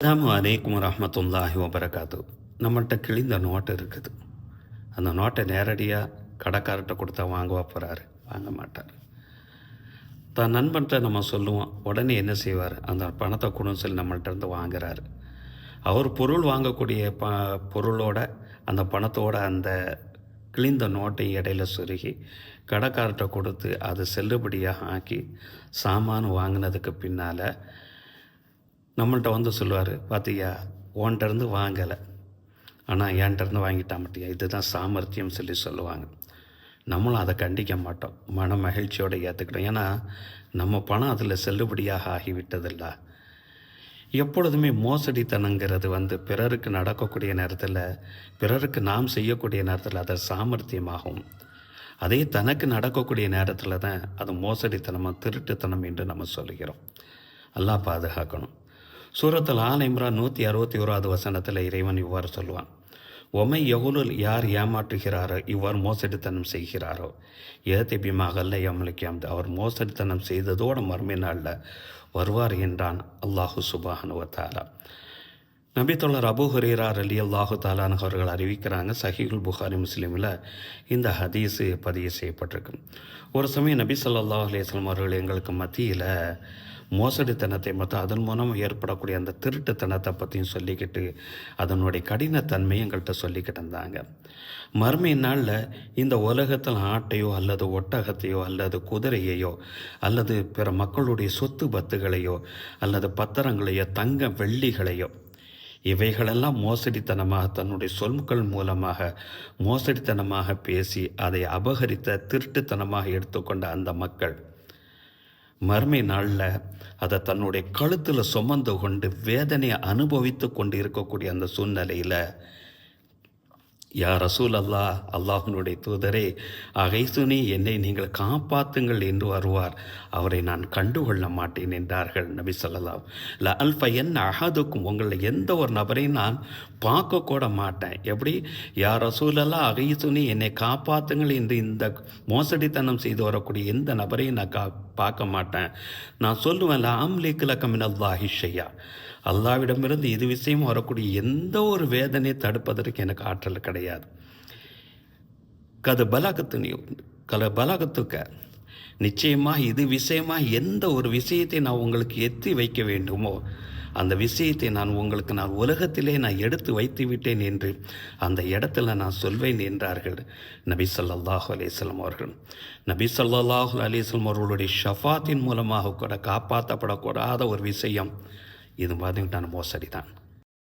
அஸ்ஸலாமு அலைக்கும் ரஹமத்துல்லாஹி வபரகாத்து. நம்மள்கிட்ட கிழிந்த நோட்டு இருக்குது. அந்த நோட்டை நேரடியாக கடைக்காரர்கிட்ட கொடுத்தா வாங்குவா போகிறாரு வாங்க மாட்டார். தன் நண்பன்கிட்ட நம்ம சொல்லுவோம் உடனே என்ன செய்வார்? அந்த பணத்தை கொடுன்னு சொல்லி நம்மள்ட்ட இருந்து வாங்குறாரு. அவர் பொருள் வாங்கக்கூடிய ப பொருளோட அந்த பணத்தோட அந்த கிழிந்த நோட்டை இடையில சொருகி கடைக்காரர்கிட்ட கொடுத்து அது செல்லுபடியாக ஆக்கி சாமான் வாங்கினதுக்கு பின்னால் நம்மள்கிட்ட வந்து சொல்லுவார் பார்த்தியா உன்கிட்டருந்து வாங்கலை. ஆனால் என்கிட்டருந்து வாங்கிட்டா மாட்டியா இதுதான் சாமர்த்தியம் சொல்லி சொல்லுவாங்க. நம்மளும் அதை கண்டிக்க மாட்டோம். மன மகிழ்ச்சியோடு ஏற்றுக்கிட்டோம் ஏன்னா நம்ம பணம் அதில் செல்லுபடியாக ஆகிவிட்டதில்ல. எப்பொழுதுமே மோசடித்தனங்கிறது வந்து பிறருக்கு நடக்கக்கூடிய நேரத்தில் பிறருக்கு நாம் செய்யக்கூடிய நேரத்தில் அது சாமர்த்தியமாகும். அதே தனக்கு நடக்கக்கூடிய நேரத்தில் தான் அது மோசடித்தனமாக திருட்டுத்தனம் என்று நம்ம சொல்கிறோம் எல்லாம் பாதுகாக்கணும். சூரத்தில் ஆல் இம்ரான் நூற்றி அறுபத்தி ஓராவது வசனத்தில் இறைவன் இவ்வாறு சொல்லுவான். ஒமை எகுலுல் யார் ஏமாற்றுகிறாரோ இவ்வாறு மோசடித்தனம் செய்கிறாரோ? ஏத்தி பிமாகல்ல எமலிக்காம் அவர் மோசடித்தனம் செய்ததோடு மறுமை நாளில் வருவார் என்றான் அல்லாஹு சுபானுவத்தாலா நபித்தொள்ளர் அபு ஹுரேரார் அலி அல்லாஹு தாலான் அவர்கள் அறிவிக்கிறாங்க சஹீகுல் புகாரி முஸ்லீமில் இந்த ஹதீஸு பதிவு செய்யப்பட்டிருக்கு. ஒரு சமயம் நபி ஸல்லல்லாஹு அலைஹி அவர்கள் எங்களுக்கு மத்தியில் மோசடித்தனத்தை மற்றும் அதன் மூலம் ஏற்படக்கூடிய அந்த திருட்டுத்தனத்தை பற்றியும் சொல்லிக்கிட்டு அதனுடைய கடினத்தன்மையும் எங்கள்கிட்ட சொல்லிக்கிட்டு இருந்தாங்க. மறுமை நாளில் இந்த உலகத்தில் ஆட்டையோ அல்லது ஒட்டகத்தையோ அல்லது குதிரையையோ அல்லது பிற மக்களுடைய சொத்து பத்துகளையோ அல்லது பத்திரங்களையோ தங்க வெள்ளிகளையோ இவைகளெல்லாம் மோசடித்தனமாக தன்னுடைய சொற்கள் மூலமாக மோசடித்தனமாக பேசி அதை அபகரித்த திருட்டுத்தனமாக எடுத்துக்கொண்ட அந்த மக்கள் மறுமை நாளில் அதை தன்னுடைய கழுத்தில் சுமந்து கொண்டு வேதனையை அனுபவித்து கொண்டு இருக்கக்கூடிய அந்த சூழ்நிலையில் யா ரசூல் அல்லாஹ் அல்லாஹினுடைய தூதரே அகைசுனி என்னை நீங்கள் காப்பாத்துங்கள் என்று வருவார். அவரை நான் கண்டுகொள்ள மாட்டேன் என்றார்கள் நபி சொல்லலாம் ல அல்ஃப என்ன அகதுக்கும் உங்களில் எந்த ஒரு நபரையும் நான் பார்க்க கூட மாட்டேன். எப்படி? யா ரசூலல்லா அகைசுனி என்னை காப்பாத்துங்கள் என்று இந்த மோசடித்தனம் செய்து வரக்கூடிய எந்த நபரையும் நான் கா பார்க்க மாட்டேன். நான் சொல்லுவேன் ஆம்லிக்கு லக்கமின் அல்லாஹிஷையா அல்லாவிடமிருந்து இது விஷயம் வரக்கூடிய எந்த ஒரு வேதனையை தடுப்பதற்கு எனக்கு ஆற்றல் கிடையாது. கது பலாகத்து கல பலாகத்துக்க. நிச்சயமாக இது விஷயமாக எந்த ஒரு விஷயத்தை நான் உங்களுக்கு எத்தி வைக்க வேண்டுமோ அந்த விஷயத்தை நான் உங்களுக்கு நான் உலகத்திலே நான் எடுத்து வைத்து விட்டேன் என்று அந்த இடத்துல நான் சொல்வேன் என்றார்கள் நபி ஸல்லல்லாஹு அலைஹிஸ்ஸலாம் அவர்கள். நபி ஸல்லல்லாஹு அலைஹிஸ்ஸலாம் அவர்களுடைய ஷஃபாத்தின் மூலமாக கூட காப்பாற்றப்படக்கூடாத ஒரு விஷயம் இது பார்த்தீங்கன்னா மோசடி தான்